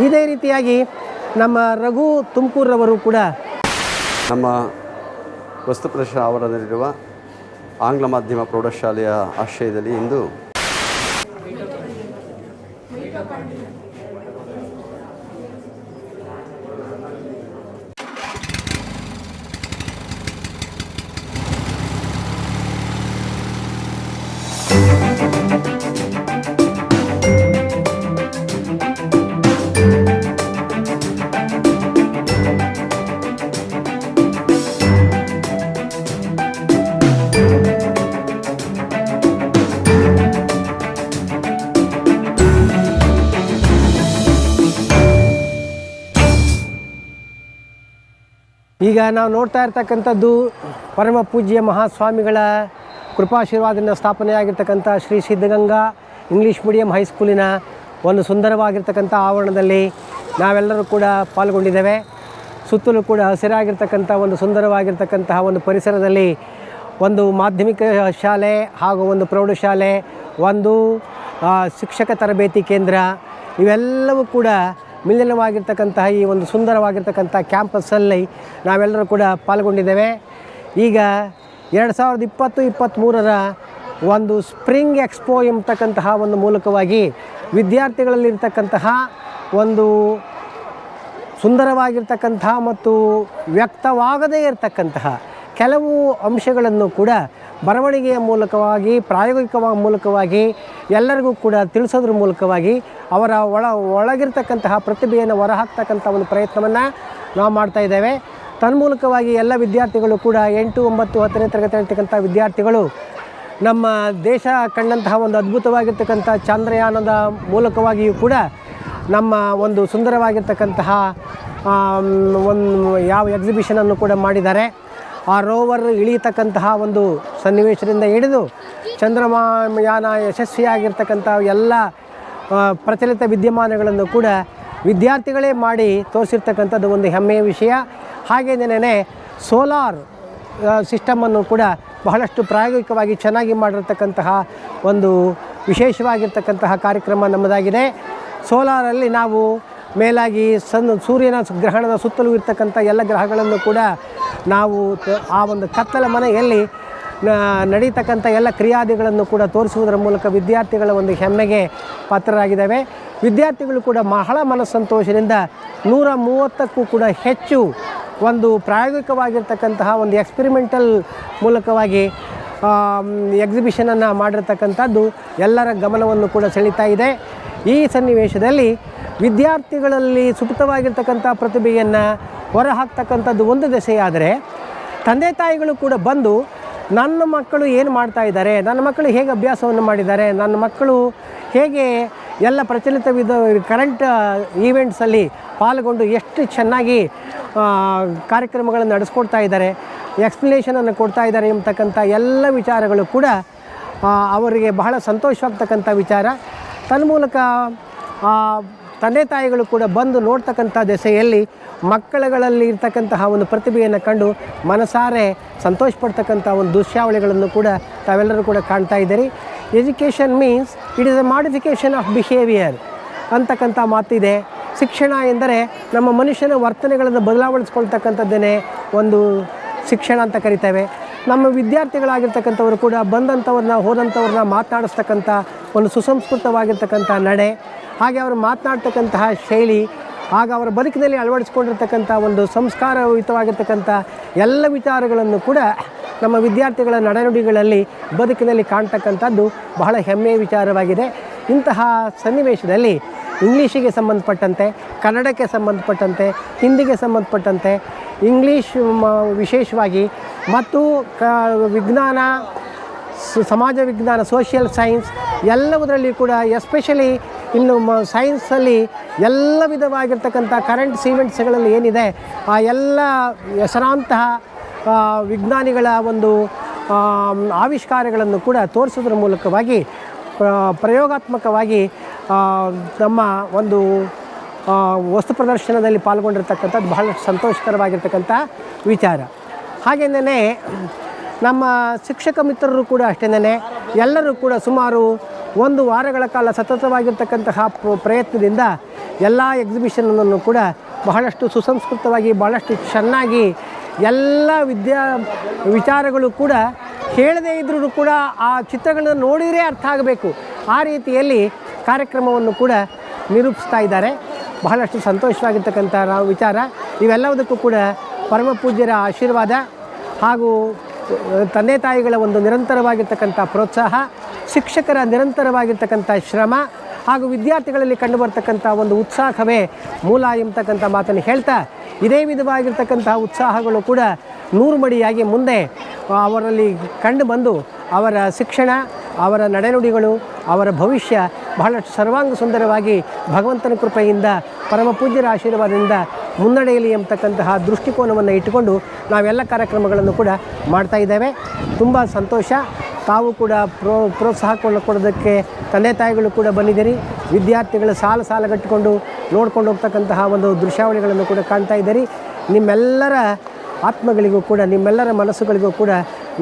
ಇದೇ ರೀತಿಯಾಗಿ ನಮ್ಮ ರಘು ತುಮಕೂರವರು ಕೂಡ ನಮ್ಮ ವಸ್ತುಪ್ರದರ್ಶನ ಆವರಣದಲ್ಲಿರುವ ಆಂಗ್ಲ ಮಾಧ್ಯಮ ಪ್ರೌಢಶಾಲೆಯ ಆಶ್ರಯದಲ್ಲಿ ಇಂದು ಈಗ ನಾವು ನೋಡ್ತಾ ಇರ್ತಕ್ಕಂಥದ್ದು ಪರಮ ಪೂಜ್ಯ ಮಹಾಸ್ವಾಮಿಗಳ ಕೃಪಾಶೀರ್ವಾದದಿಂದ ಸ್ಥಾಪನೆಯಾಗಿರ್ತಕ್ಕಂಥ ಶ್ರೀ ಸಿದ್ಧಗಂಗಾ ಇಂಗ್ಲೀಷ್ ಮೀಡಿಯಂ ಹೈಸ್ಕೂಲಿನ ಒಂದು ಸುಂದರವಾಗಿರ್ತಕ್ಕಂಥ ಆವರಣದಲ್ಲಿ ನಾವೆಲ್ಲರೂ ಕೂಡ ಪಾಲ್ಗೊಂಡಿದ್ದೇವೆ. ಸುತ್ತಲೂ ಕೂಡ ಹಸಿರಾಗಿರ್ತಕ್ಕಂಥ ಒಂದು ಸುಂದರವಾಗಿರ್ತಕ್ಕಂತಹ ಒಂದು ಪರಿಸರದಲ್ಲಿ ಒಂದು ಮಾಧ್ಯಮಿಕ ಶಾಲೆ ಹಾಗೂ ಒಂದು ಪ್ರೌಢಶಾಲೆ, ಒಂದು ಶಿಕ್ಷಕ ತರಬೇತಿ ಕೇಂದ್ರ ಇವೆಲ್ಲವೂ ಕೂಡ ಮಿಲನವಾಗಿರ್ತಕ್ಕಂತಹ ಈ ಒಂದು ಸುಂದರವಾಗಿರ್ತಕ್ಕಂಥ ಕ್ಯಾಂಪಸ್ಸಲ್ಲಿ ನಾವೆಲ್ಲರೂ ಕೂಡ ಪಾಲ್ಗೊಂಡಿದ್ದೇವೆ. ಈಗ ಎರಡು ಸಾವಿರದ ಇಪ್ಪತ್ತು ಇಪ್ಪತ್ತ್ಮೂರರ ಒಂದು ಸ್ಪ್ರಿಂಗ್ ಎಕ್ಸ್ಪೋ ಎಂಬತಕ್ಕಂತಹ ಒಂದು ಮೂಲಕವಾಗಿ ವಿದ್ಯಾರ್ಥಿಗಳಲ್ಲಿರ್ತಕ್ಕಂತಹ ಒಂದು ಸುಂದರವಾಗಿರ್ತಕ್ಕಂತಹ ಮತ್ತು ವ್ಯಕ್ತವಾಗದೇ ಇರತಕ್ಕಂತಹ ಕೆಲವು ಅಂಶಗಳನ್ನು ಕೂಡ ಬರವಣಿಗೆಯ ಮೂಲಕವಾಗಿ ಪ್ರಾಯೋಗಿಕ ಮೂಲಕವಾಗಿ, ಎಲ್ಲರಿಗೂ ಕೂಡ ತಿಳಿಸೋದ್ರ ಮೂಲಕವಾಗಿ ಅವರ ಒಳ, ಒಳಗಿರ್ತಕ್ಕಂತಹ ಪ್ರತಿಭೆಯನ್ನು ಹೊರಹಾಕ್ತಕ್ಕಂಥ ಒಂದು ಪ್ರಯತ್ನವನ್ನು ನಾವು ಮಾಡ್ತಾ ಇದ್ದೇವೆ. ತನ್ಮೂಲಕವಾಗಿ ಎಲ್ಲ ವಿದ್ಯಾರ್ಥಿಗಳು ಕೂಡ ಎಂಟು, ಒಂಬತ್ತು, ಹತ್ತನೇ ತರಗತಿ ಹೇಳ್ತಕ್ಕಂಥ ವಿದ್ಯಾರ್ಥಿಗಳು ನಮ್ಮ ದೇಶ ಕಂಡಂತಹ ಒಂದು ಅದ್ಭುತವಾಗಿರ್ತಕ್ಕಂಥ ಚಂದ್ರಯಾನದ ಮೂಲಕವಾಗಿಯೂ ಕೂಡ ನಮ್ಮ ಒಂದು ಸುಂದರವಾಗಿರ್ತಕ್ಕಂತಹ ಒಂದು ಯಾವ ಎಕ್ಸಿಬಿಷನನ್ನು ಕೂಡ ಮಾಡಿದ್ದಾರೆ. ಆ ರೋವರ್ ಇಳಿಯತಕ್ಕಂತಹ ಒಂದು ಸನ್ನಿವೇಶದಿಂದ ಹಿಡಿದು ಚಂದ್ರಮಾಯಾನ ಯಶಸ್ವಿಯಾಗಿರ್ತಕ್ಕಂಥ ಎಲ್ಲ ಪ್ರಚಲಿತ ವಿದ್ಯಮಾನಗಳನ್ನು ಕೂಡ ವಿದ್ಯಾರ್ಥಿಗಳೇ ಮಾಡಿ ತೋರಿಸಿರ್ತಕ್ಕಂಥದ್ದು ಒಂದು ಹೆಮ್ಮೆಯ ವಿಷಯ. ಹಾಗೇನೇ ಸೋಲಾರ್ ಸಿಸ್ಟಮನ್ನು ಕೂಡ ಬಹಳಷ್ಟು ಪ್ರಾಯೋಗಿಕವಾಗಿ ಚೆನ್ನಾಗಿ ಮಾಡಿರ್ತಕ್ಕಂತಹ ಒಂದು ವಿಶೇಷವಾಗಿರ್ತಕ್ಕಂತಹ ಕಾರ್ಯಕ್ರಮ ನಮ್ಮದಾಗಿದೆ. ಸೋಲಾರಲ್ಲಿ ನಾವು ಮೇಲಾಗಿ ಸನ್ ಸೂರ್ಯನ ಗ್ರಹಣದ ಸುತ್ತಲೂ ಇರ್ತಕ್ಕಂಥ ಎಲ್ಲ ಗ್ರಹಗಳನ್ನು ಕೂಡ ನಾವು ಆ ಒಂದು ಕತ್ತಲ ಮನೆಯಲ್ಲಿ ನಡೀತಕ್ಕಂಥ ಎಲ್ಲ ಕ್ರಿಯಾದಿಗಳನ್ನು ಕೂಡ ತೋರಿಸುವುದರ ಮೂಲಕ ವಿದ್ಯಾರ್ಥಿಗಳ ಒಂದು ಹೆಮ್ಮೆಗೆ ಪಾತ್ರರಾಗಿದ್ದಾವೆ. ವಿದ್ಯಾರ್ಥಿಗಳು ಕೂಡ ಬಹಳ ಮನಸ್ಸಂತೋಷದಿಂದ ನೂರ ಮೂವತ್ತಕ್ಕೂ ಕೂಡ ಹೆಚ್ಚು ಒಂದು ಪ್ರಾಯೋಗಿಕವಾಗಿರ್ತಕ್ಕಂತಹ ಒಂದು ಎಕ್ಸ್ಪೆರಿಮೆಂಟಲ್ ಮೂಲಕವಾಗಿ ಎಕ್ಸಿಬಿಷನನ್ನು ಮಾಡಿರ್ತಕ್ಕಂಥದ್ದು ಎಲ್ಲರ ಗಮನವನ್ನು ಕೂಡ ಸೆಳೀತಾ ಇದೆ. ಈ ಸನ್ನಿವೇಶದಲ್ಲಿ ವಿದ್ಯಾರ್ಥಿಗಳಲ್ಲಿ ಸುಪ್ತವಾಗಿರ್ತಕ್ಕಂಥ ಪ್ರತಿಭೆಯನ್ನು ಹೊರಹಾಕ್ತಕ್ಕಂಥದ್ದು ಒಂದು ದೆಸೆಯಾದರೆ ತಂದೆ ತಾಯಿಗಳು ಕೂಡ ಬಂದು ನನ್ನ ಮಕ್ಕಳು ಏನು ಮಾಡ್ತಾ ಇದ್ದಾರೆ, ನನ್ನ ಮಕ್ಕಳು ಹೇಗೆ ಅಭ್ಯಾಸವನ್ನು ಮಾಡಿದ್ದಾರೆ, ನನ್ನ ಮಕ್ಕಳು ಹೇಗೆ ಎಲ್ಲ ಪ್ರಚಲಿತ ವಿಧ ಕರೆಂಟ್ ಈವೆಂಟ್ಸಲ್ಲಿ ಪಾಲ್ಗೊಂಡು ಎಷ್ಟು ಚೆನ್ನಾಗಿ ಕಾರ್ಯಕ್ರಮಗಳನ್ನು ನಡೆಸ್ಕೊಡ್ತಾ ಇದ್ದಾರೆ ಎಕ್ಸ್ಪ್ಲನೇಷನನ್ನು ಕೊಡ್ತಾ ಇದ್ದಾರೆ ಎಂಬತಕ್ಕಂಥ ಎಲ್ಲ ವಿಚಾರಗಳು ಕೂಡ ಅವರಿಗೆ ಬಹಳ ಸಂತೋಷವಾಗ್ತಕ್ಕಂಥ ವಿಚಾರ. ತನ್ಮೂಲಕ ತಂದೆ ತಾಯಿಗಳು ಕೂಡ ಬಂದು ನೋಡ್ತಕ್ಕಂಥ ದೆಸೆಯಲ್ಲಿ ಮಕ್ಕಳುಗಳಲ್ಲಿ ಇರ್ತಕ್ಕಂತಹ ಒಂದು ಪ್ರತಿಭೆಯನ್ನು ಕಂಡು ಮನಸಾರೆ ಸಂತೋಷ ಪಡ್ತಕ್ಕಂಥ ಒಂದು ದೃಶ್ಯಾವಳಿಗಳನ್ನು ಕೂಡ ತಾವೆಲ್ಲರೂ ಕೂಡ ಕಾಣ್ತಾ ಇದ್ದೀರಿ. Education means it is a modification of behaviour ಅಂತಕ್ಕಂಥ ಮಾತಿದೆ. ಶಿಕ್ಷಣ ಎಂದರೆ ನಮ್ಮ ಮನುಷ್ಯನ ವರ್ತನೆಗಳನ್ನು ಬದಲಾವಣಿಸ್ಕೊಳ್ತಕ್ಕಂಥದ್ದೇನೆ ಒಂದು ಶಿಕ್ಷಣ ಅಂತ ಕರಿತೇವೆ. ನಮ್ಮ ವಿದ್ಯಾರ್ಥಿಗಳಾಗಿರ್ತಕ್ಕಂಥವ್ರು ಕೂಡ ಬಂದಂಥವ್ರನ್ನ, ಹೋದಂಥವ್ರನ್ನ ಮಾತನಾಡಿಸ್ತಕ್ಕಂಥ ಒಂದು ಸುಸಂಸ್ಕೃತವಾಗಿರ್ತಕ್ಕಂಥ ನಡೆ, ಹಾಗೆ ಅವರು ಮಾತನಾಡ್ತಕ್ಕಂತಹ ಶೈಲಿ, ಆಗ ಅವರ ಬದುಕಿನಲ್ಲಿ ಅಳವಡಿಸ್ಕೊಂಡಿರ್ತಕ್ಕಂಥ ಒಂದು ಸಂಸ್ಕಾರಯುತವಾಗಿರ್ತಕ್ಕಂಥ ಎಲ್ಲ ವಿಚಾರಗಳನ್ನು ಕೂಡ ನಮ್ಮ ವಿದ್ಯಾರ್ಥಿಗಳ ನಡೆನುಡಿಗಳಲ್ಲಿ ಬದುಕಿನಲ್ಲಿ ಕಾಣ್ತಕ್ಕಂಥದ್ದು ಬಹಳ ಹೆಮ್ಮೆಯ ವಿಚಾರವಾಗಿದೆ. ಇಂತಹ ಸನ್ನಿವೇಶದಲ್ಲಿ ಇಂಗ್ಲೀಷಿಗೆ ಸಂಬಂಧಪಟ್ಟಂತೆ, ಕನ್ನಡಕ್ಕೆ ಸಂಬಂಧಪಟ್ಟಂತೆ, ಹಿಂದಿಗೆ ಸಂಬಂಧಪಟ್ಟಂತೆ, ಇಂಗ್ಲೀಷ್ ವಿಶೇಷವಾಗಿ ಮತ್ತು ಕ, ವಿಜ್ಞಾನ ಸಮಾಜ ವಿಜ್ಞಾನ ಸೋಷಿಯಲ್ ಸೈನ್ಸ್ ಎಲ್ಲವುದರಲ್ಲಿ ಕೂಡ ಎಸ್ಪೆಷಲಿ ಇನ್ನು ಮ ಸೈನ್ಸಲ್ಲಿ ಎಲ್ಲ ವಿಧವಾಗಿರ್ತಕ್ಕಂಥ ಕರೆಂಟ್ ಸೀಮೆಂಟ್ಸ್ಗಳಲ್ಲಿ ಏನಿದೆ, ಆ ಎಲ್ಲ ಹೆಸರಾಂತಹ ವಿಜ್ಞಾನಿಗಳ ಒಂದು ಆವಿಷ್ಕಾರಗಳನ್ನು ಕೂಡ ತೋರಿಸೋದ್ರ ಮೂಲಕವಾಗಿ ಪ್ರಯೋಗಾತ್ಮಕವಾಗಿ ನಮ್ಮ ಒಂದು ವಸ್ತು ಪ್ರದರ್ಶನದಲ್ಲಿ ಪಾಲ್ಗೊಂಡಿರ್ತಕ್ಕಂಥದ್ದು ಬಹಳ ಸಂತೋಷಕರವಾಗಿರ್ತಕ್ಕಂಥ ವಿಚಾರ. ಹಾಗೆಯೇ ನಮ್ಮ ಶಿಕ್ಷಕ ಮಿತ್ರರು ಕೂಡ ಅಷ್ಟೇನೆ ಎಲ್ಲರೂ ಕೂಡ ಸುಮಾರು ಒಂದು ವಾರಗಳ ಕಾಲ ಸತತವಾಗಿರ್ತಕ್ಕಂತಹ ಪ್ರ- ಪ್ರಯತ್ನದಿಂದ ಎಲ್ಲ ಎಕ್ಸಿಬಿಷನನ್ನು ಕೂಡ ಬಹಳಷ್ಟು ಸುಸಂಸ್ಕೃತವಾಗಿ, ಬಹಳಷ್ಟು ಚೆನ್ನಾಗಿ ಎಲ್ಲ ವಿದ್ಯಾ, ವಿಚಾರಗಳು ಕೂಡ ಹೇಳದೇ ಇದ್ರೂ ಕೂಡ ಆ ಚಿತ್ರಗಳನ್ನು ನೋಡಿದರೆ ಅರ್ಥ ಆಗಬೇಕು. ಆ ರೀತಿಯಲ್ಲಿ ಕಾರ್ಯಕ್ರಮವನ್ನು ಕೂಡ ನಿರೂಪಿಸ್ತಾ ಇದ್ದಾರೆ. ಬಹಳಷ್ಟು ಸಂತೋಷವಾಗಿರ್ತಕ್ಕಂಥ ನಾವು ವಿಚಾರ. ಇವೆಲ್ಲವುದಕ್ಕೂ ಕೂಡ ಪರಮ ಪೂಜ್ಯರ ಆಶೀರ್ವಾದ ಹಾಗೂ ತಂದೆ ತಾಯಿಗಳ ಒಂದು ನಿರಂತರವಾಗಿರ್ತಕ್ಕಂಥ ಪ್ರೋತ್ಸಾಹ, ಶಿಕ್ಷಕರ ನಿರಂತರವಾಗಿರ್ತಕ್ಕಂಥ ಶ್ರಮ ಹಾಗೂ ವಿದ್ಯಾರ್ಥಿಗಳಲ್ಲಿ ಕಂಡುಬರ್ತಕ್ಕಂಥ ಒಂದು ಉತ್ಸಾಹವೇ ಮೂಲ ಎಂಬತಕ್ಕಂಥ ಮಾತನ್ನು ಹೇಳ್ತಾ, ಇದೇ ವಿಧವಾಗಿರ್ತಕ್ಕಂತಹ ಉತ್ಸಾಹಗಳು ಕೂಡ ನೂರು ಮಡಿಯಾಗಿ ಮುಂದೆ ಅವರಲ್ಲಿ ಕಂಡು ಬಂದು ಅವರ ಶಿಕ್ಷಣ, ಅವರ ನಡೆನುಡಿಗಳು, ಅವರ ಭವಿಷ್ಯ ಬಹಳಷ್ಟು ಸರ್ವಾಂಗ ಸುಂದರವಾಗಿ ಭಗವಂತನ ಕೃಪೆಯಿಂದ, ಪರಮ ಪೂಜ್ಯರ ಆಶೀರ್ವಾದದಿಂದ ಮುನ್ನಡೆಯಲಿ ಎಂಬತಕ್ಕಂತಹ ದೃಷ್ಟಿಕೋನವನ್ನು ಇಟ್ಟುಕೊಂಡು ನಾವೆಲ್ಲ ಕಾರ್ಯಕ್ರಮಗಳನ್ನು ಕೂಡ ಮಾಡ್ತಾ ಇದ್ದೇವೆ. ತುಂಬ ಸಂತೋಷ. ತಾವು ಕೂಡ ಪ್ರೋ, ಪ್ರೋತ್ಸಾಹ ಕೊಂಡು, ಕೊಡೋದಕ್ಕೆ ತಂದೆ ತಾಯಿಗಳು ಕೂಡ ಬಂದಿದ್ದೀರಿ. ವಿದ್ಯಾರ್ಥಿಗಳು ಸಾಲ ಸಾಲಗಟ್ಟಿಕೊಂಡು ನೋಡ್ಕೊಂಡು ಹೋಗ್ತಕ್ಕಂತಹ ಒಂದು ದೃಶ್ಯಾವಳಿಗಳನ್ನು ಕೂಡ ಕಾಣ್ತಾ ಇದ್ದೀರಿ. ನಿಮ್ಮೆಲ್ಲರ ಆತ್ಮಗಳಿಗೂ ಕೂಡ, ನಿಮ್ಮೆಲ್ಲರ ಮನಸ್ಸುಗಳಿಗೂ ಕೂಡ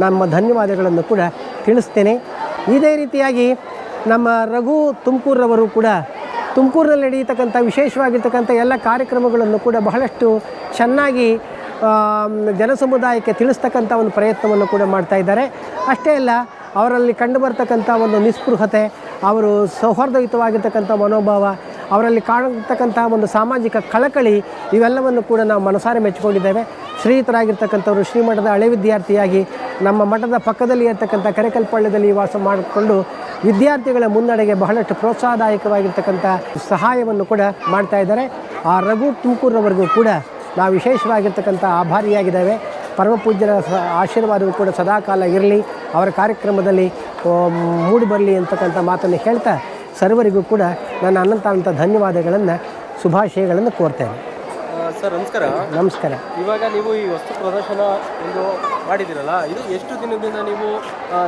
ನಮ್ಮ ಧನ್ಯವಾದಗಳನ್ನು ಕೂಡ ತಿಳಿಸ್ತೇನೆ. ಇದೇ ರೀತಿಯಾಗಿ ನಮ್ಮ ರಘು ತುಮಕೂರವರು ಕೂಡ, ತುಮಕೂರಿನಲ್ಲಿ ನಡೆಯತಕ್ಕಂಥ, ವಿಶೇಷವಾಗಿರ್ತಕ್ಕಂಥ ಎಲ್ಲ ಕಾರ್ಯಕ್ರಮಗಳನ್ನು ಕೂಡ ಬಹಳಷ್ಟು ಚೆನ್ನಾಗಿ ಜನಸಮುದಾಯಕ್ಕೆ ತಿಳಿಸ್ತಕ್ಕಂಥ ಒಂದು ಪ್ರಯತ್ನವನ್ನು ಕೂಡ ಮಾಡ್ತಾ ಇದ್ದಾರೆ. ಅಷ್ಟೇ ಅಲ್ಲ, ಅವರಲ್ಲಿ ಕಂಡುಬರ್ತಕ್ಕಂಥ ಒಂದು ನಿಸ್ಪೃಹತೆ, ಅವರು ಸೌಹಾರ್ದಯುತವಾಗಿರ್ತಕ್ಕಂಥ ಮನೋಭಾವ ಅವರಲ್ಲಿ ಕಾಣತಕ್ಕಂತಹ ಒಂದು ಸಾಮಾಜಿಕ ಕಳಕಳಿ ಇವೆಲ್ಲವನ್ನು ಕೂಡ ನಾವು ಮನಸಾರೆ ಮೆಚ್ಚಿಕೊಂಡಿದ್ದೇವೆ. ಶ್ರೀಯುತರಾಗಿರ್ತಕ್ಕಂಥವರು, ಶ್ರೀಮಠದ ಹಳೆ ವಿದ್ಯಾರ್ಥಿಯಾಗಿ ನಮ್ಮ ಮಠದ ಪಕ್ಕದಲ್ಲಿ ಇರತಕ್ಕಂಥ ಕರೆಕಲ್ಪಳ್ಳದಲ್ಲಿ ವಾಸ ಮಾಡಿಕೊಂಡು ವಿದ್ಯಾರ್ಥಿಗಳ ಮುನ್ನಡೆಗೆ ಬಹಳಷ್ಟು ಪ್ರೋತ್ಸಾಹದಾಯಕವಾಗಿರ್ತಕ್ಕಂಥ ಸಹಾಯವನ್ನು ಕೂಡ ಮಾಡ್ತಾ ಇದ್ದಾರೆ. ಆ ರಘು ತುಮಕೂರವರೆಗೂ ಕೂಡ ನಾವು ವಿಶೇಷವಾಗಿರ್ತಕ್ಕಂಥ ಆಭಾರಿಯಾಗಿದ್ದೇವೆ. ಪರಮಪೂಜ್ಯರ ಆಶೀರ್ವಾದವು ಕೂಡ ಸದಾಕಾಲ ಇರಲಿ. ಅವರ ಕಾರ್ಯಕ್ರಮದಲ್ಲಿ ಮೂಡಿ ಬರಲಿ ಅಂತಕ್ಕಂಥ ಮಾತನ್ನು ಹೇಳ್ತಾ ಸರ್ವರಿಗೂ ಕೂಡ ನನ್ನ ಅನಂತಾನಂತ ಧನ್ಯವಾದಗಳನ್ನು ಶುಭಾಶಯಗಳನ್ನು ಕೋರ್ತೇನೆ. ಸರ್ ನಮಸ್ಕಾರ. ನಮಸ್ಕಾರ. ಇವಾಗ ನೀವು ಈ ವಸ್ತು ಪ್ರದರ್ಶನ ಒಂದು ಮಾಡಿದಿರಲ್ಲ ಇದು ಎಷ್ಟು ದಿನದಿಂದ ನೀವು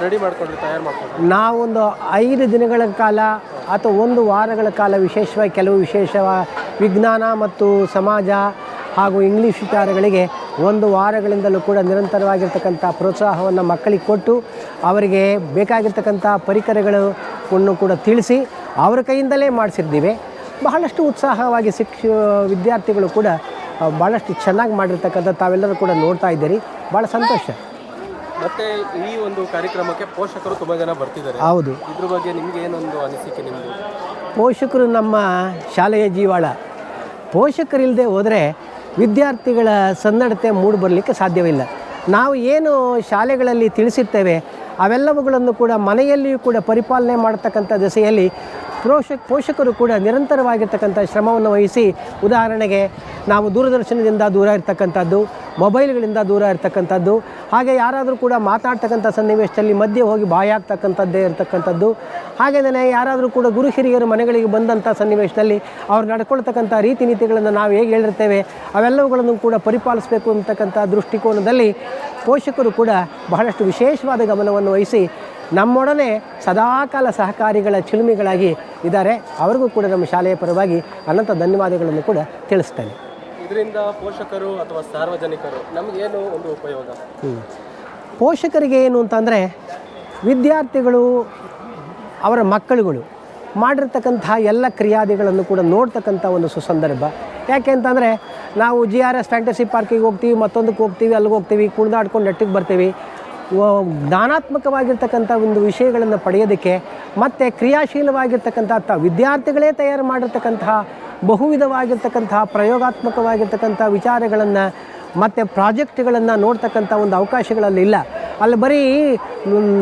ರೆಡಿ ಮಾಡ್ಕೊಂಡ್ರಿ ತಯಾರು ಮಾಡ್ಕೊಂಡ್ರಿ? ನಾವೊಂದು ಐದು ದಿನಗಳ ಕಾಲ ಅಥವಾ ಒಂದು ವಾರಗಳ ಕಾಲ ವಿಶೇಷವಾಗಿ ಕೆಲವು ವಿಶೇಷ ವಿಜ್ಞಾನ ಮತ್ತು ಸಮಾಜ ಹಾಗೂ ಇಂಗ್ಲೀಷ್ ವಿಚಾರಗಳಿಗೆ ಒಂದು ವಾರಗಳಿಂದಲೂ ಕೂಡ ನಿರಂತರವಾಗಿರ್ತಕ್ಕಂಥ ಪ್ರೋತ್ಸಾಹವನ್ನು ಮಕ್ಕಳಿಗೆ ಕೊಟ್ಟು ಅವರಿಗೆ ಬೇಕಾಗಿರ್ತಕ್ಕಂಥ ಪರಿಕರಗಳನ್ನು ಕೂಡ ತಿಳಿಸಿ ಅವರ ಕೈಯಿಂದಲೇ ಮಾಡಿಸಿದ್ದೀವಿ ಬಹಳಷ್ಟು ಉತ್ಸಾಹವಾಗಿ ಶಿಕ್ಷ ವಿದ್ಯಾರ್ಥಿಗಳು ಕೂಡ ಭಾಳಷ್ಟು ಚೆನ್ನಾಗಿ ಮಾಡಿರ್ತಕ್ಕಂಥ ತಾವೆಲ್ಲರೂ ಕೂಡ ನೋಡ್ತಾ ಇದ್ದೀರಿ. ಭಾಳ ಸಂತೋಷ. ಮತ್ತೆ ಈ ಒಂದು ಕಾರ್ಯಕ್ರಮಕ್ಕೆ ಪೋಷಕರು ತುಂಬ ಜನ ಬರ್ತಿದ್ದಾರೆ. ಹೌದು. ಇದ್ರ ಬಗ್ಗೆ ನಿಮಗೆ ಏನೊಂದು ಅನಿಸಿಕೆ ನಿಮ್ಮದು ಪೋಷಕರು ನಮ್ಮ ಶಾಲೆಯ ಜೀವಾಳ. ಪೋಷಕರಿಲ್ಲದೆ ಹೋದರೆ ವಿದ್ಯಾರ್ಥಿಗಳ ಸನ್ನಡತೆ ಮೂಡಿ ಬರಲಿಕ್ಕೆ ಸಾಧ್ಯವಿಲ್ಲ. ನಾವು ಏನು ಶಾಲೆಗಳಲ್ಲಿ ತಿಳಿಸಿರ್ತೇವೆ ಅವೆಲ್ಲವುಗಳನ್ನು ಕೂಡ ಮನೆಯಲ್ಲಿಯೂ ಕೂಡ ಪರಿಪಾಲನೆ ಮಾಡತಕ್ಕಂಥ ದಿಸೆಯಲ್ಲಿ ಪೋಷಕ ಪೋಷಕರು ಕೂಡ ನಿರಂತರವಾಗಿರ್ತಕ್ಕಂಥ ಶ್ರಮವನ್ನು ವಹಿಸಿ ಉದಾಹರಣೆಗೆ ನಾವು ದೂರದರ್ಶನದಿಂದ ದೂರ ಇರ್ತಕ್ಕಂಥದ್ದು, ಮೊಬೈಲ್ಗಳಿಂದ ದೂರ ಇರ್ತಕ್ಕಂಥದ್ದು, ಹಾಗೆ ಯಾರಾದರೂ ಕೂಡ ಮಾತಾಡ್ತಕ್ಕಂಥ ಸನ್ನಿವೇಶದಲ್ಲಿ ಮಧ್ಯೆ ಹೋಗಿ ಬಾಯಾಗ್ತಕ್ಕಂಥದ್ದೇ ಆಗ್ತಕ್ಕಂಥದ್ದೇ ಇರತಕ್ಕಂಥದ್ದು ಹಾಗೆಯೇ ಯಾರಾದರೂ ಕೂಡ ಗುರು ಹಿರಿಯರು ಮನೆಗಳಿಗೆ ಬಂದಂಥ ಸನ್ನಿವೇಶದಲ್ಲಿ ಅವ್ರು ನಡ್ಕೊಳ್ತಕ್ಕಂಥ ರೀತಿ ನೀತಿಗಳನ್ನು ನಾವು ಹೇಗೆ ಹೇಳಿರ್ತೇವೆ, ಅವೆಲ್ಲವುಗಳನ್ನು ಕೂಡ ಪರಿಪಾಲಿಸಬೇಕು ಅಂತಕ್ಕಂಥ ದೃಷ್ಟಿಕೋನದಲ್ಲಿ ಪೋಷಕರು ಕೂಡ ಬಹಳಷ್ಟು ವಿಶೇಷವಾದ ಗಮನವನ್ನು ವಹಿಸಿ ನಮ್ಮೊಡನೆ ಸದಾಕಾಲ ಸಹಕಾರಿಗಳ ಚಿಲುಮೆಗಳಾಗಿ ಇದ್ದಾರೆ. ಅವರಿಗೂ ಕೂಡ ನಮ್ಮ ಶಾಲೆಯ ಪರವಾಗಿ ಅನಂತ ಧನ್ಯವಾದಗಳನ್ನು ಕೂಡ ತಿಳಿಸ್ತೇನೆ. ಇದರಿಂದ ಪೋಷಕರು ಅಥವಾ ಸಾರ್ವಜನಿಕರು ನಮಗೇನು ಒಂದು ಉಪಯೋಗ? ಪೋಷಕರಿಗೆ ಏನು ಅಂತಂದರೆ ವಿದ್ಯಾರ್ಥಿಗಳು ಅವರ ಮಕ್ಕಳುಗಳು ಮಾಡಿರ್ತಕ್ಕಂಥ ಎಲ್ಲ ಕ್ರಿಯಾದಿಗಳನ್ನು ಕೂಡ ನೋಡ್ತಕ್ಕಂಥ ಒಂದು ಸುಸಂದರ್ಭ. ಯಾಕೆ ಅಂತಂದರೆ ನಾವು ಜಿ ಆರ್ ಎಸ್ ಫ್ಯಾಂಟಸಿ ಪಾರ್ಕಿಗೆ ಹೋಗ್ತೀವಿ, ಮತ್ತೊಂದಕ್ಕೆ ಹೋಗ್ತೀವಿ, ಅಲ್ಲಿಗೆ ಹೋಗ್ತೀವಿ, ಕುಣಿದಾಡ್ಕೊಂಡು ಎಟ್ಟಿಗೆ ಬರ್ತೀವಿ. ಜ್ಞಾನಾತ್ಮಕವಾಗಿರ್ತಕ್ಕಂಥ ಒಂದು ವಿಷಯಗಳನ್ನು ಪಡೆಯೋದಕ್ಕೆ ಮತ್ತು ಕ್ರಿಯಾಶೀಲವಾಗಿರ್ತಕ್ಕಂಥ ವಿದ್ಯಾರ್ಥಿಗಳೇ ತಯಾರು ಮಾಡಿರ್ತಕ್ಕಂತಹ ಬಹುವಿಧವಾಗಿರ್ತಕ್ಕಂತಹ ಪ್ರಯೋಗಾತ್ಮಕವಾಗಿರ್ತಕ್ಕಂಥ ವಿಚಾರಗಳನ್ನು ಮತ್ತು ಪ್ರಾಜೆಕ್ಟ್ಗಳನ್ನು ನೋಡ್ತಕ್ಕಂಥ ಒಂದು ಅವಕಾಶಗಳಲ್ಲಿ ಇಲ್ಲ. ಅಲ್ಲಿ ಬರೀ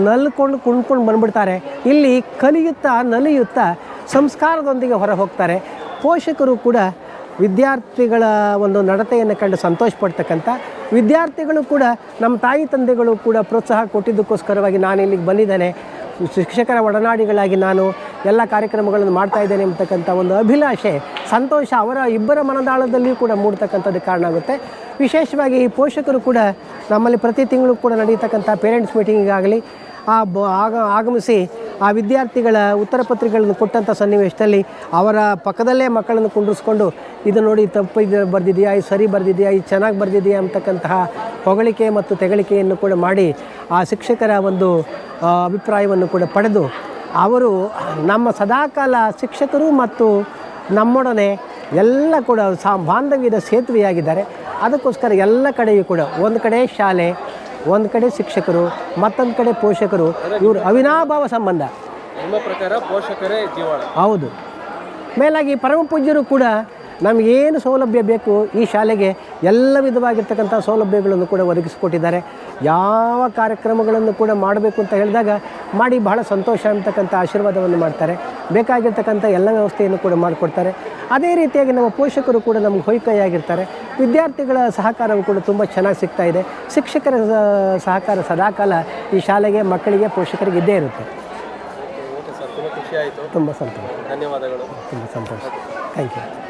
ನಲ್ಕೊಂಡು ಕುಣ್ಕೊಂಡು ಬಂದ್ಬಿಡ್ತಾರೆ. ಇಲ್ಲಿ ಕಲಿಯುತ್ತಾ ನಲಿಯುತ್ತಾ ಸಂಸ್ಕಾರದೊಂದಿಗೆ ಹೊರ ಹೋಗ್ತಾರೆ. ಪೋಷಕರು ಕೂಡ ವಿದ್ಯಾರ್ಥಿಗಳ ಒಂದು ನಡತೆಯನ್ನು ಕಂಡು ಸಂತೋಷ ಪಡ್ತಕ್ಕಂಥ ವಿದ್ಯಾರ್ಥಿಗಳು ಕೂಡ, ನಮ್ಮ ತಾಯಿ ತಂದೆಗಳು ಕೂಡ ಪ್ರೋತ್ಸಾಹ ಕೊಟ್ಟಿದ್ದಕ್ಕೋಸ್ಕರವಾಗಿ ನಾನು ಇಲ್ಲಿಗೆ ಬಂದಿದ್ದೇನೆ. ಶಿಕ್ಷಕರ ಒಡನಾಡಿಗಳಾಗಿ ನಾನು ಎಲ್ಲ ಕಾರ್ಯಕ್ರಮಗಳನ್ನು ಮಾಡ್ತಾ ಇದ್ದೇನೆ ಎಂಬತಕ್ಕಂಥ ಒಂದು ಅಭಿಲಾಷೆ, ಸಂತೋಷ ಅವರ ಇಬ್ಬರ ಮನದಾಳದಲ್ಲಿಯೂ ಕೂಡ ಮೂಡ್ತಕ್ಕಂಥದ್ದು ಕಾರಣ ಆಗುತ್ತೆ. ವಿಶೇಷವಾಗಿ ಈ ಪೋಷಕರು ಕೂಡ ನಮ್ಮಲ್ಲಿ ಪ್ರತಿ ತಿಂಗಳು ಕೂಡ ನಡೆಯತಕ್ಕಂಥ ಪೇರೆಂಟ್ಸ್ ಮೀಟಿಂಗಿಗಾಗಲಿ ಆ ಬ ಆಗ ಆಗಮಿಸಿ ಆ ವಿದ್ಯಾರ್ಥಿಗಳ ಉತ್ತರ ಪತ್ರಿಕೆಗಳನ್ನು ಕೊಟ್ಟಂಥ ಸನ್ನಿವೇಶದಲ್ಲಿ ಅವರ ಪಕ್ಕದಲ್ಲೇ ಮಕ್ಕಳನ್ನು ಕುಂಡ್ರಿಸ್ಕೊಂಡು, ಇದು ನೋಡಿ ತಪ್ಪು ಇದು ಬರೆದಿದೆಯಾ, ಇದು ಸರಿ ಬರೆದಿದೆಯಾ, ಇದು ಚೆನ್ನಾಗಿ ಬರೆದಿದೆಯಾ ಅಂತಕ್ಕಂತಹ ಹೊಗಳಿಕೆ ಮತ್ತು ತೆಗಳಿಕೆಯನ್ನು ಕೂಡ ಮಾಡಿ ಆ ಶಿಕ್ಷಕರ ಒಂದು ಅಭಿಪ್ರಾಯವನ್ನು ಕೂಡ ಪಡೆದು, ಅವರು ನಮ್ಮ ಸದಾಕಾಲ ಶಿಕ್ಷಕರು ಮತ್ತು ನಮ್ಮೊಡನೆ ಎಲ್ಲ ಕೂಡ ಸಾ, ಬಾಂಧವ್ಯದ ಸೇತುವೆಯಾಗಿದ್ದಾರೆ. ಅದಕ್ಕೋಸ್ಕರ ಎಲ್ಲ ಕಡೆಯೂ ಕೂಡ, ಒಂದು ಕಡೆ ಶಾಲೆ ಒಂದು ಕಡೆ ಶಿಕ್ಷಕರು ಮತ್ತೊಂದು ಕಡೆ ಪೋಷಕರು ಇವರು ಅವಿನಾಭಾವ ಸಂಬಂಧ. ನಿಮ್ಮ ಪ್ರಕಾರ ಪೋಷಕರೇ ಜೀವಾಳ? ಹೌದು. ಮೇಲಾಗಿ ಪರಮ ಪೂಜ್ಯರು ಕೂಡ ನಮಗೇನು ಸೌಲಭ್ಯ ಬೇಕು ಈ ಶಾಲೆಗೆ ಎಲ್ಲ ವಿಧವಾಗಿರ್ತಕ್ಕಂಥ ಸೌಲಭ್ಯಗಳನ್ನು ಕೂಡ ಒದಗಿಸಿಕೊಟ್ಟಿದ್ದಾರೆ. ಯಾವ ಕಾರ್ಯಕ್ರಮಗಳನ್ನು ಕೂಡ ಮಾಡಬೇಕು ಅಂತ ಹೇಳಿದಾಗ ಮಾಡಿ ಬಹಳ ಸಂತೋಷ ಅಂತಕ್ಕಂಥ ಆಶೀರ್ವಾದವನ್ನು ಮಾಡ್ತಾರೆ. ಬೇಕಾಗಿರ್ತಕ್ಕಂಥ ಎಲ್ಲ ವ್ಯವಸ್ಥೆಯನ್ನು ಕೂಡ ಮಾಡಿಕೊಡ್ತಾರೆ. ಅದೇ ರೀತಿಯಾಗಿ ನಮ್ಮ ಪೋಷಕರು ಕೂಡ ನಮ್ಗೆ ಹೊಯ್ಕೈಯಾಗಿರ್ತಾರೆ ವಿದ್ಯಾರ್ಥಿಗಳ ಸಹಕಾರವು ಕೂಡ ತುಂಬ ಚೆನ್ನಾಗಿ ಸಿಗ್ತಾ ಇದೆ. ಶಿಕ್ಷಕರ ಸಹಕಾರ ಸದಾಕಾಲ ಈ ಶಾಲೆಗೆ ಮಕ್ಕಳಿಗೆ ಪೋಷಕರಿಗೆ ಇದ್ದೇ ಇರುತ್ತೆ. ತುಂಬ ಸಂತೋಷ. ಧನ್ಯವಾದಗಳು. ತುಂಬ ಸಂತೋಷ. Thank you.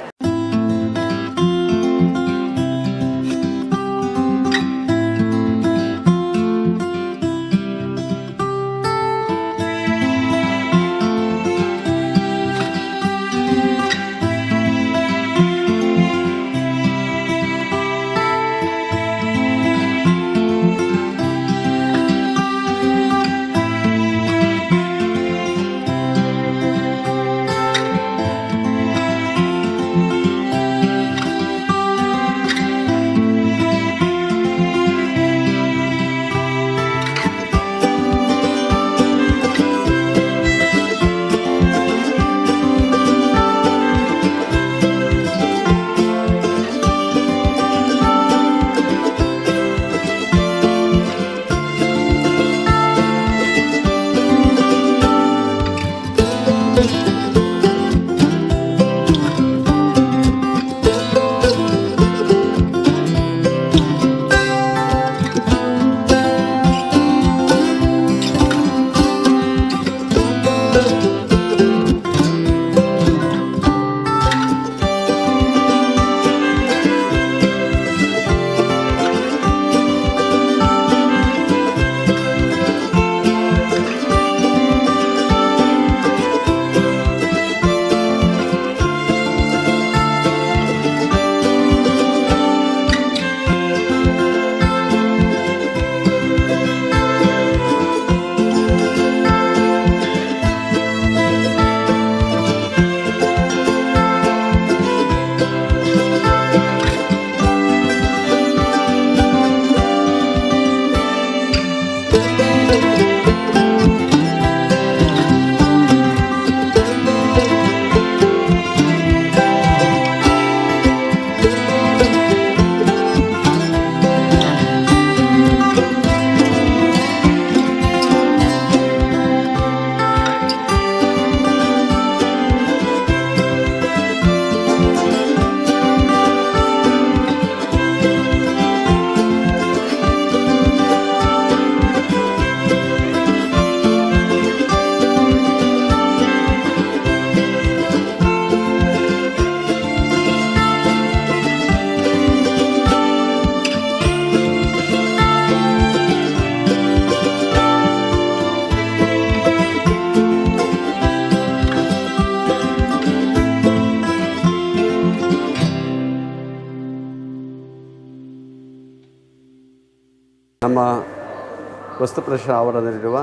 ವಸ್ತುಪ್ರದರ್ಶನ ಆವರಣದಲ್ಲಿರುವ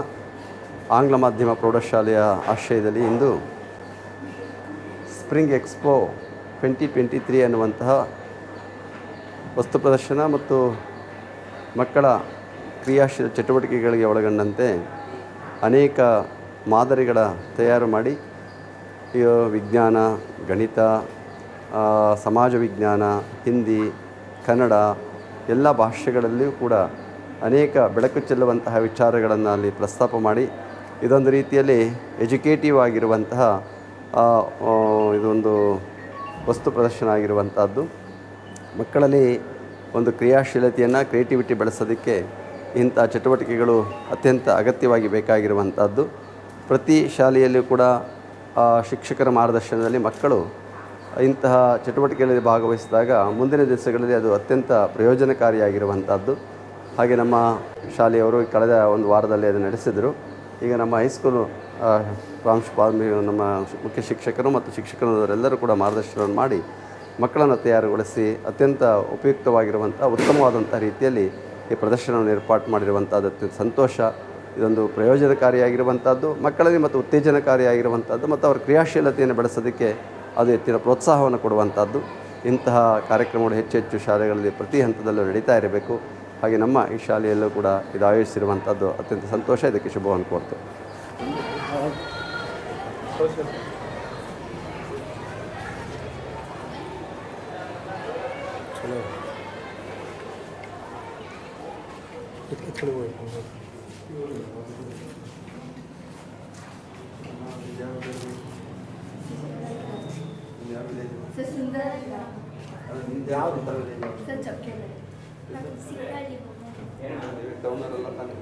ಆಂಗ್ಲ ಮಾಧ್ಯಮ ಪ್ರೌಢಶಾಲೆಯ ಆಶ್ರಯದಲ್ಲಿ ಇಂದು spring expo twenty twenty three ಅನ್ನುವಂತಹ ವಸ್ತು ಪ್ರದರ್ಶನ ಮತ್ತು ಮಕ್ಕಳ ಕ್ರಿಯಾಶೀಲ ಚಟುವಟಿಕೆಗಳಿಗೆ ಒಳಗೊಂಡಂತೆ ಅನೇಕ ಮಾದರಿಗಳ ತಯಾರು ಮಾಡಿ ವಿಜ್ಞಾನ, ಗಣಿತ ಸಮಾಜ ವಿಜ್ಞಾನ, ಹಿಂದಿ, ಕನ್ನಡ, ಎಲ್ಲ ಭಾಷೆಗಳಲ್ಲಿಯೂ ಕೂಡ ಅನೇಕ ಬೆಳಕು ಚೆಲ್ಲುವಂತಹ ವಿಚಾರಗಳನ್ನು ಅಲ್ಲಿ ಪ್ರಸ್ತಾಪ ಮಾಡಿ ಇದೊಂದು ರೀತಿಯಲ್ಲಿ ಎಜುಕೇಟಿವ್ ಆಗಿರುವಂತಹ ಇದೊಂದು ವಸ್ತು ಪ್ರದರ್ಶನ ಆಗಿರುವಂಥದ್ದು. ಮಕ್ಕಳಲ್ಲಿ ಒಂದು ಕ್ರಿಯಾಶೀಲತೆಯನ್ನು, ಕ್ರಿಯೇಟಿವಿಟಿ ಬೆಳೆಸೋದಕ್ಕೆ ಇಂಥ ಚಟುವಟಿಕೆಗಳು ಅತ್ಯಂತ ಅಗತ್ಯವಾಗಿ ಬೇಕಾಗಿರುವಂಥದ್ದು. ಪ್ರತಿ ಶಾಲೆಯಲ್ಲಿಯೂ ಕೂಡ ಶಿಕ್ಷಕರ ಮಾರ್ಗದರ್ಶನದಲ್ಲಿ ಮಕ್ಕಳು ಇಂತಹ ಚಟುವಟಿಕೆಗಳಲ್ಲಿ ಭಾಗವಹಿಸಿದಾಗ ಮುಂದಿನ ದಿವಸಗಳಲ್ಲಿ ಅದು ಅತ್ಯಂತ ಪ್ರಯೋಜನಕಾರಿಯಾಗಿರುವಂಥದ್ದು. ಹಾಗೆ ನಮ್ಮ ಶಾಲೆಯವರು ಕಳೆದ ಒಂದು ವಾರದಲ್ಲಿ ಅದು ನಡೆಸಿದರು. ಈಗ ನಮ್ಮ ಹೈಸ್ಕೂಲು ಪ್ರಾಂಶುಪಾಲ ನಮ್ಮ ಮುಖ್ಯ ಶಿಕ್ಷಕರು ಮತ್ತು ಶಿಕ್ಷಕರವರೆಲ್ಲರೂ ಕೂಡ ಮಾರ್ಗದರ್ಶನವನ್ನು ಮಾಡಿ ಮಕ್ಕಳನ್ನು ತಯಾರುಗೊಳಿಸಿ ಅತ್ಯಂತ ಉಪಯುಕ್ತವಾಗಿರುವಂಥ, ಉತ್ತಮವಾದಂಥ ರೀತಿಯಲ್ಲಿ ಈ ಪ್ರದರ್ಶನವನ್ನು ಏರ್ಪಾಟು ಮಾಡಿರುವಂಥದ್ದು ಅತ್ಯಂತ ಸಂತೋಷ. ಇದೊಂದು ಪ್ರಯೋಜನಕಾರಿಯಾಗಿರುವಂಥದ್ದು, ಮಕ್ಕಳಲ್ಲಿ ಮತ್ತು ಉತ್ತೇಜನಕಾರಿಯಾಗಿರುವಂಥದ್ದು ಮತ್ತು ಅವರ ಕ್ರಿಯಾಶೀಲತೆಯನ್ನು ಬೆಳೆಸೋದಕ್ಕೆ ಅದು ಹೆಚ್ಚಿನ ಪ್ರೋತ್ಸಾಹವನ್ನು ಕೊಡುವಂಥದ್ದು. ಇಂತಹ ಕಾರ್ಯಕ್ರಮಗಳು ಹೆಚ್ಚು ಹೆಚ್ಚು ಶಾಲೆಗಳಲ್ಲಿ ಪ್ರತಿ ಹಂತದಲ್ಲೂ ನಡೀತಾ ಇರಬೇಕು. ಹಾಗೆ ನಮ್ಮ ಈ ಶಾಲೆಯಲ್ಲೂ ಕೂಡ ಇದು ಆಯೋಜಿಸಿರುವಂಥದ್ದು ಅತ್ಯಂತ ಸಂತೋಷ. ಇದಕ್ಕೆ ಶುಭವನ್ನು ಕೋರ್ತೇವೆ ಚಲೋ ಚಲೋ sir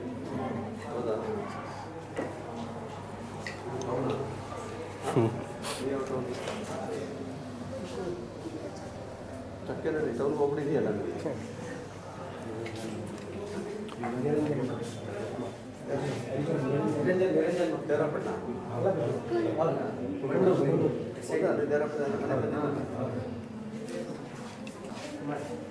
Sundara sir ಚೊಕ್ಕೆ ಸಿಕ್ಕಳ್ಳಿ ಚಕ್ಕೆರಳ್ಳಿ town ಹೋಗ್ಬಿಟ್ಟಿದೆಯಲ್ಲ This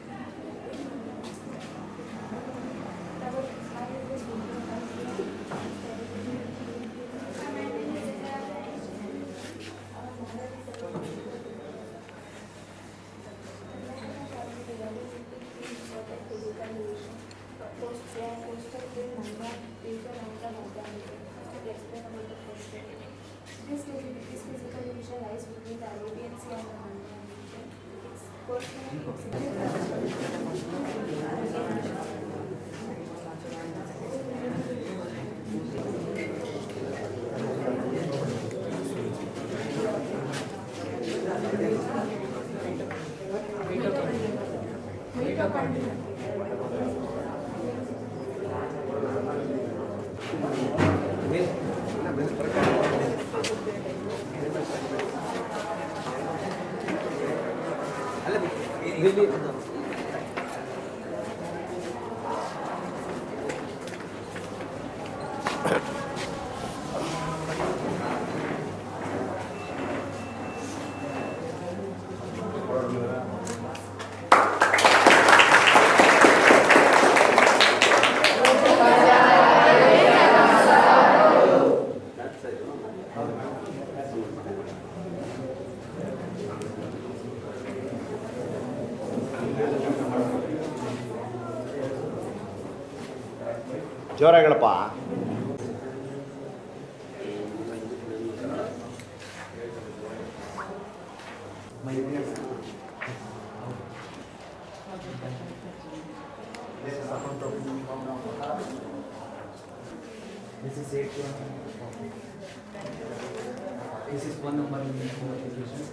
This is one number in the application.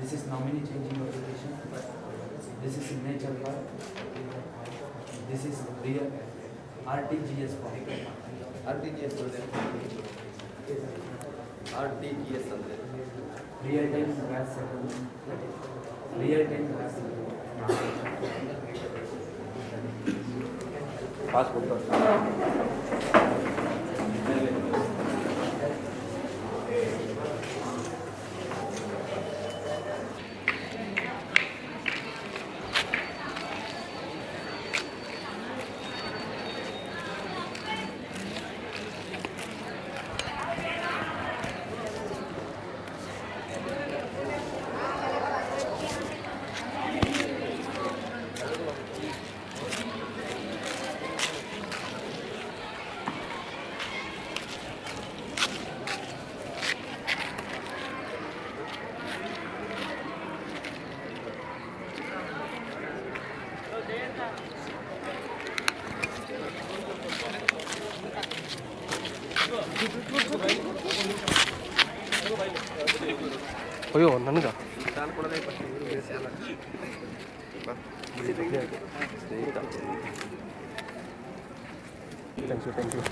This is nominee changing application. This is signature part. This is real RTGS form. R T G S R T G S ಅಂದರೆ Real time gas settlement. Real time gas settlement. Passbook ಅಯ್ಯೋ ನನಗ thank you thank you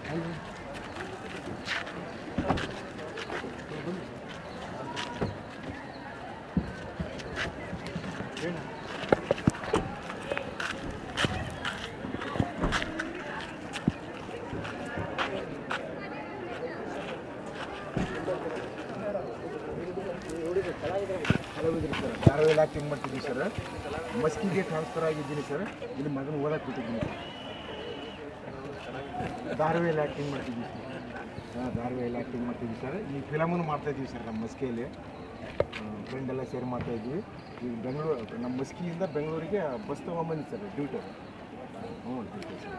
ಕಲಾವಿದರು ಇಲ್ಲಿ ಮಗನ ಓದಕ್ಕೆ ಬಿಟ್ಟಿದ್ದೀನಿ. ಧಾರವಾಹಿಯಲ್ಲಿ acting ಮಾಡ್ತಿದ್ದೀವಿ ಸರ್. ಹಾಂ ಧಾರವಾಹಿಯಲ್ಲಿ ಆ್ಯಕ್ಟಿಂಗ್ ಮಾಡ್ತಿದ್ದೀವಿ ಸರ್. ಈ ಫಿಲಮನ್ನು ಮಾಡ್ತಾಯಿದ್ದೀವಿ ಸರ್ ನಮ್ಮ ಮಸ್ಕಿಯಲ್ಲಿ. ಫ್ರೆಂಡ್ ಎಲ್ಲ ಸೇರಿ ಮಾಡ್ತಾಯಿದ್ವಿ ಈಗ ಬೆಂಗಳೂರು, ನಮ್ಮ ಮಸ್ಕಿಯಿಂದ ಬೆಂಗಳೂರಿಗೆ ಬಸ್ ತೊಗೊಂಬಂದಿ ಸರ್ ಡ್ಯೂಟಿ ಹ್ಞೂ ಡ್ಯೂಟಿ ಸರ್.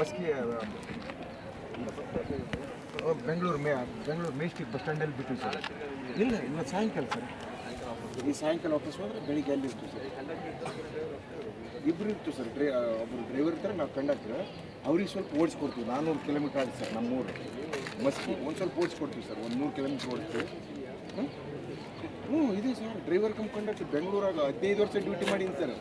ಮಸ್ಕಿ ಬೆಂಗಳೂರು ಮೇ, ಬೆಂಗಳೂರು ಮೇಸ್ಟಿಕ್ ಬಸ್ ಸ್ಟ್ಯಾಂಡಲ್ಲಿ ಬಿಟ್ಟು ಸರ್. ಇಲ್ಲ ಇವತ್ತು ಸಾಯಂಕಾಲ ಸರ್. ಈ ಸಾಯಂಕಾಲ ವಾಪಸ್ ಹೋದ್ರೆ ಬೆಳಿಗ್ಗೆ ಅಲ್ಲಿ ಇರ್ತೀವಿ ಸರ್. ಇಬ್ಬರು ಇರ್ತೀವಿ ಸರ್, ಡ್ರೈ ಒಬ್ಬರು ಡ್ರೈವರ್ ಇರ್ತಾರೆ, ನಾವು ಕಂಡಕ್ಟರ್ ಅವ್ರಿಗೆ ಸ್ವಲ್ಪ ಓಡಿಸ್ಕೊಡ್ತೀವಿ ನಾನ್ನೂರು ಕಿಲೋಮೀಟ್ರ್ ಆಗುತ್ತೆ ಸರ್, ನಮ್ಮೂರು. ಮಸ್ಕಿ ಒಂದು ಸ್ವಲ್ಪ ಓಡಿಸ್ಕೊಡ್ತೀವಿ ಸರ್, ಒಂದು ನೂರು ಕಿಲೋಮೀಟ್ರ್ ಓಡಿಸ್ತೀವಿ? ಹ್ಞೂ ಇದೆ ಸರ್. ಡ್ರೈವರ್ ಕಮ್ ಕಂಡಕ್ಟರ್ ಬೆಂಗಳೂರಾಗ ಹದಿನೈದು ವರ್ಷ ಡ್ಯೂಟಿ ಮಾಡೀನಿ ಸರ್.